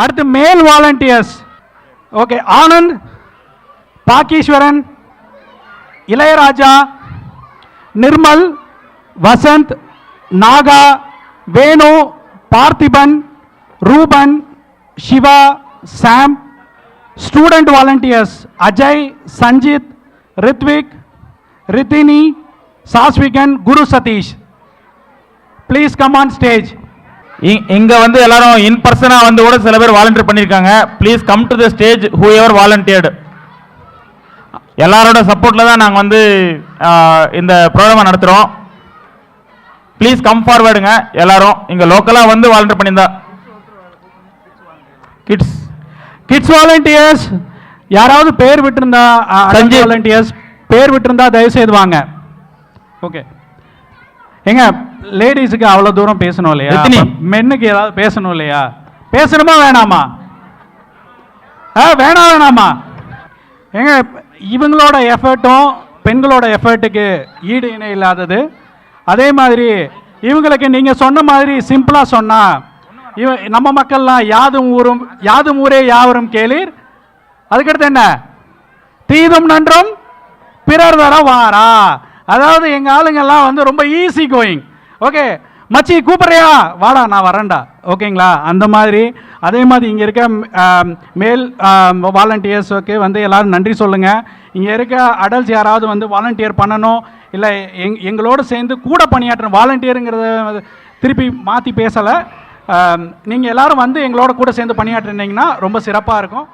அடுத்து மேல் volunteers okay Anand Bakkeeswaran Ilaiyaraaja Nirmal Vasanth Naga Venu Parthiban Ruban Siva Sam student volunteers Ajay Sanjith Rithvik Rithini Sasvikan Guru Sathish please come on stage இங்க வந்து எல்லாரும் இன் பர்சனா வந்து கூட சில பேர் வாலண்டியர் பண்ணிருக்காங்க. Please come to the stage whoever volunteered எல்லாரோட சப்போர்ட்ல தான் நாங்க வந்து இந்த ப்ரோக்ராமை நடத்துறோம். ப்ளீஸ் கம் ஃபார்வேர்டுங்க எல்லாரும். இங்க லோக்கலா வந்து வாலண்டியர் பண்ணியிருந்தா கிட்ஸ் கிட்ஸ் வாலண்டியர்ஸ் யாராவது பேர் விட்டிருந்தா சஞ்சீவ். வாலண்டியர்ஸ் பேர் விட்டிருந்தா தயவு செய்து வாங்க. ஓகே ஏங்க லேடிஸுக்கு அவ்வளோ தூரம் பேசணும் இல்லையா. மென்னுக்கு ஏதாவது பேசணும் இல்லையா? பேசணுமா வேணாமா? ஆ வேணாம் வேணாமா? ஏங்க இவங்களோட எஃபர்ட்டும் பெண்களோட எஃபர்ட்டுக்கு ஈடு இணை இல்லாதது. அதே மாதிரி இவங்களுக்கு நீங்கள் சொன்ன மாதிரி சிம்பிளாக சொன்னா இவ நம்ம மக்கள்லாம் யாதும் ஊரும் யாதும் ஊரே யாவரும் கேளீர். அதுக்கடுத்து என்ன? தீதும் நன்றும் பிறர் தர வாரா. அதாவது எங்கள் ஆளுங்கெல்லாம் வந்து ரொம்ப ஈஸி கோயிங் ஓகே மச்சி கூப்பிட்றியா? வாடா நான் வரேன்டா. ஓகேங்களா? அந்த மாதிரி. அதே மாதிரி இங்கே இருக்க மேல் வாலண்டியர்ஸுக்கு வந்து எல்லாரும் நன்றி சொல்லுங்கள் இங்கே இருக்க அடல்ட்ஸ் யாராவது வந்து வாலண்டியர் பண்ணணும்? இல்லை எங் எங்களோட சேர்ந்து கூட பணியாற்றணும். வாலண்டியருங்கிறத திருப்பி மாற்றி பேசலை. நீங்கள் எல்லாரும் வந்து எங்களோட கூட சேர்ந்து பணியாற்றினீங்கன்னா ரொம்ப சிறப்பாக இருக்கும்.